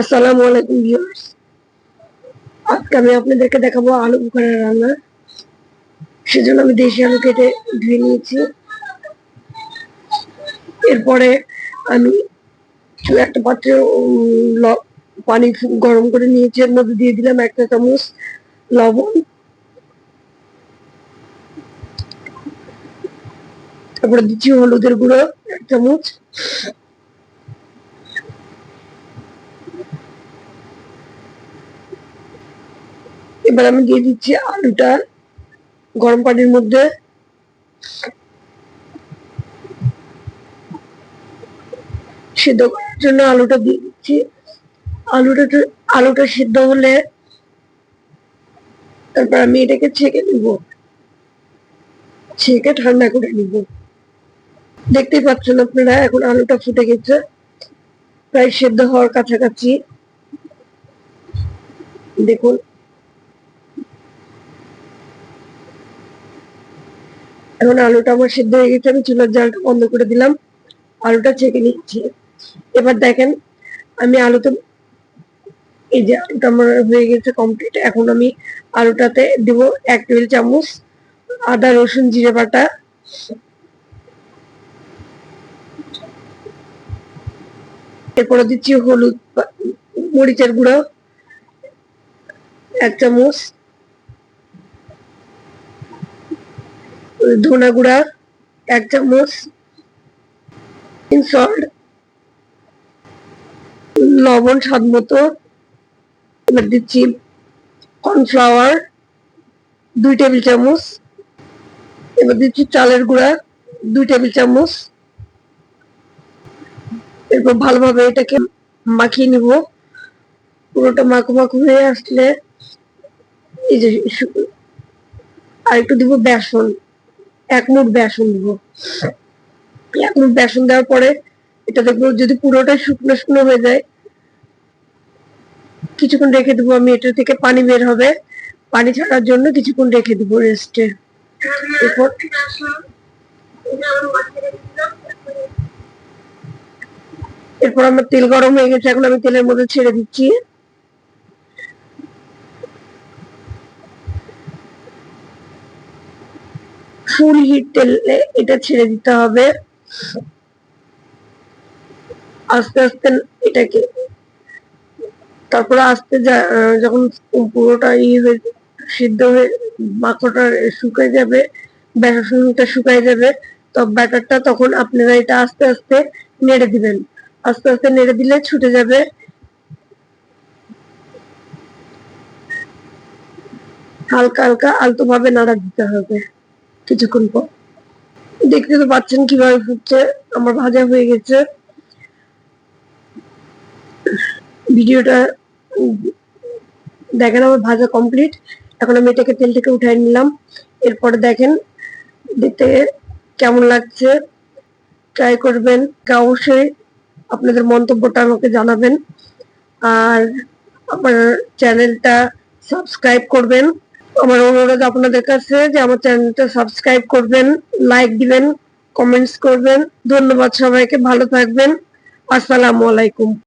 আসসালামু আলাইকুম ভিউয়ার্স আজকে আমি আপনাদেরকে দেখাবো আলু বুখারা রান্না। সেজন্য আমি দেশি আলু কেটে ধুয়ে নিয়েছি। এরপরে আমি একটা পাত্রে পানি গরম করে নিয়েছি। এর মধ্যে দিয়ে দিলাম একটা চামচ লবণ। তারপরে দিচ্ছি হলুদের গুঁড়ো এক চামচ। এবার আমি দিয়ে দিচ্ছি আলুটা গরম পানির মধ্যে। সিদ্ধ করার জন্য আলুটা দিয়ে দিচ্ছি। আলুটা আলুটা সিদ্ধ হলে তারপর আমি এটাকে ছেঁকে নিব। ছেঁকে ঠান্ডা করে নিব। দেখতেই পাচ্ছেন আপনারা, এখন আলুটা ফুটে গেছে। প্রায় সেদ্ধ হওয়ার কাছাকাছি। দেখুন এখন আলুটা আমার সিদ্ধ হয়ে গেছে, আমি চুলার জালটা বন্ধ করে দিলাম। আলুটা ছেঁকে নিচ্ছি। এবার দেখেন, আমি আলুতে এই যে আলুটা আমার হয়ে গেছে কমপ্লিট এখন আমি আলুটাতে দিব এক টেবিল চামচ আদা, রসুন, জিরে বাটা। এরপরে দিচ্ছি হলুদ মরিচের গুঁড়ো, এক চামচ। ধনা গুঁড়া এক চামচ সল্ট লবণ স্বাদ মতো, এবার দিচ্ছি কর্নফ্লাওয়ার দুই টেবিল চামচ, এবার দিচ্ছি চালের গুঁড়া, দুই টেবিল চামচ। এরপর ভালোভাবে এটাকে মাখিয়ে নিব। পুরোটা মাখো মাখো হয়ে আসলে এই যে আর একটু দিব বেসন। এক মুঠ বেসন দিব। এক মুঠ বেসন দেওয়ার পরে এটা দেখব যদি পুরোটা শুকনো শুকনো হয়ে যায়, কিছুক্ষণ রেখে দেবো আমি, এটা থেকে পানি বের হবে। পানি ছাড়ার জন্য কিছুক্ষণ রেখে দেবো রেস্টে এরপর এরপর আমার তেল গরম হয়ে গেছে, এখন আমি তেলের মধ্যে ছেড়ে দিচ্ছি। ফুল হিট তেলে এটা ছেড়ে দিতে হবে। আস্তে আস্তে এটাকে তারপরে আস্তে যখন পুরোটা ই হয়ে সিদ্ধ হয়ে মাখোটা শুকায় যাবে বেসনটা শুকায় যাবে, তো ব্যাটারটা তখন আপনারা এটা আস্তে আস্তে নেড়ে দিবেন। আস্তে আস্তে নেড়ে দিলে ছুটে যাবে। হালকা হালকা আলতো ভাবে নাড়া দিতে হবে। কিছুক্ষণ পর দেখতে তো পাচ্ছেন কীভাবে ফুটছে, আমার ভাজা হয়ে গেছে। ভিডিওটা দেখেন আমার ভাজা কমপ্লিট এখন আমি এটাকে তেল থেকে উঠাই নিলাম। এরপরে দেখেন, দেখতে কেমন লাগছে। ট্রাই করবেন। অবশ্যই আপনাদের মন্তব্যটা আমাকে জানাবেন। আর আমার চ্যানেলটা সাবস্ক্রাইব করবেন। আমার অনুরোধ আপনাদের কাছে যে আমার চ্যানেলটা সাবস্ক্রাইব করবেন লাইক দিবেন কমেন্টস করবেন। ধন্যবাদ সবাইকে, ভালো থাকবেন। আসসালামু আলাইকুম।